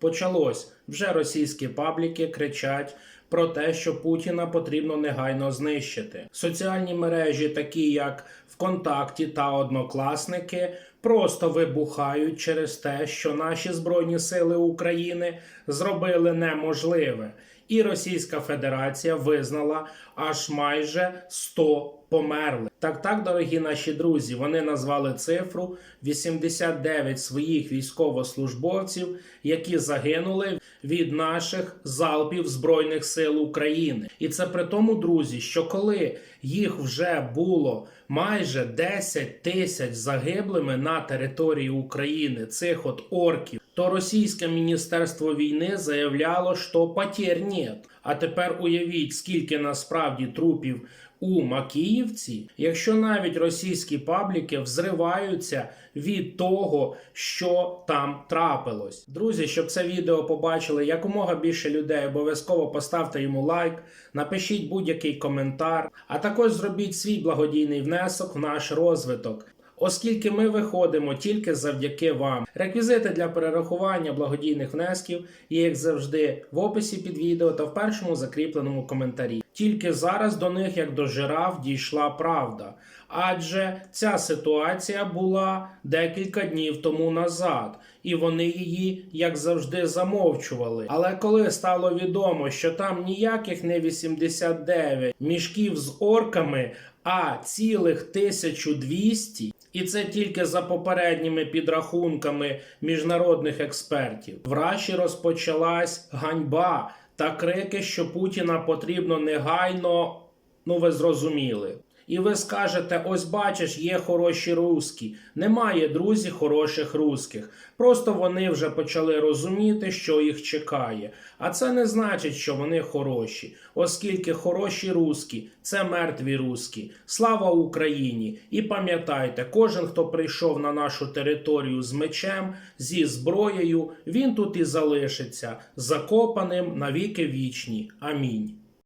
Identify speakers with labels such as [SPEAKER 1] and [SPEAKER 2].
[SPEAKER 1] Почалось вже російські пабліки кричать про те, що Путіна потрібно негайно знищити. Соціальні мережі, такі як ВКонтакті та Однокласники, просто вибухають через те, що наші збройні сили України зробили неможливе. І Російська Федерація визнала аж майже 100 померлих. Так, так, дорогі наші друзі, вони назвали цифру 89 своїх військовослужбовців, які загинули від наших залпів Збройних сил України. І це при тому, друзі, що коли їх вже було майже 10 тисяч загиблими на території України, цих от орків, то російське міністерство війни заявляло, що потерь нет. А тепер уявіть, скільки насправді трупів у Макіївці, якщо навіть російські пабліки взриваються від того, що там трапилось. Друзі, щоб це відео побачили якомога більше людей, обов'язково поставте йому лайк, напишіть будь-який коментар, а також зробіть свій благодійний внесок в наш розвиток. Оскільки ми виходимо тільки завдяки вам. Реквізити для перерахування благодійних внесків є, як завжди, в описі під відео та в першому закріпленому коментарі. Тільки зараз до них, як до жираф, дійшла правда. Адже ця ситуація була декілька днів тому назад, і вони її, як завжди, замовчували. Але коли стало відомо, що там ніяких не 89 мішків з орками, а цілих 1200, і це тільки за попередніми підрахунками міжнародних експертів. В Раші розпочалась ганьба та крики, що Путіна потрібно негайно. Ну, ви зрозуміли. І ви скажете: ось бачиш, є хороші руски. Немає друзі хороших русських. Просто вони вже почали розуміти, що їх чекає. А це не значить, що вони хороші, оскільки хороші руски це мертві руски. Слава Україні! І пам'ятайте, кожен, хто прийшов на нашу територію з мечем, зі зброєю, він тут і залишиться, закопаним на віки вічні. Амінь.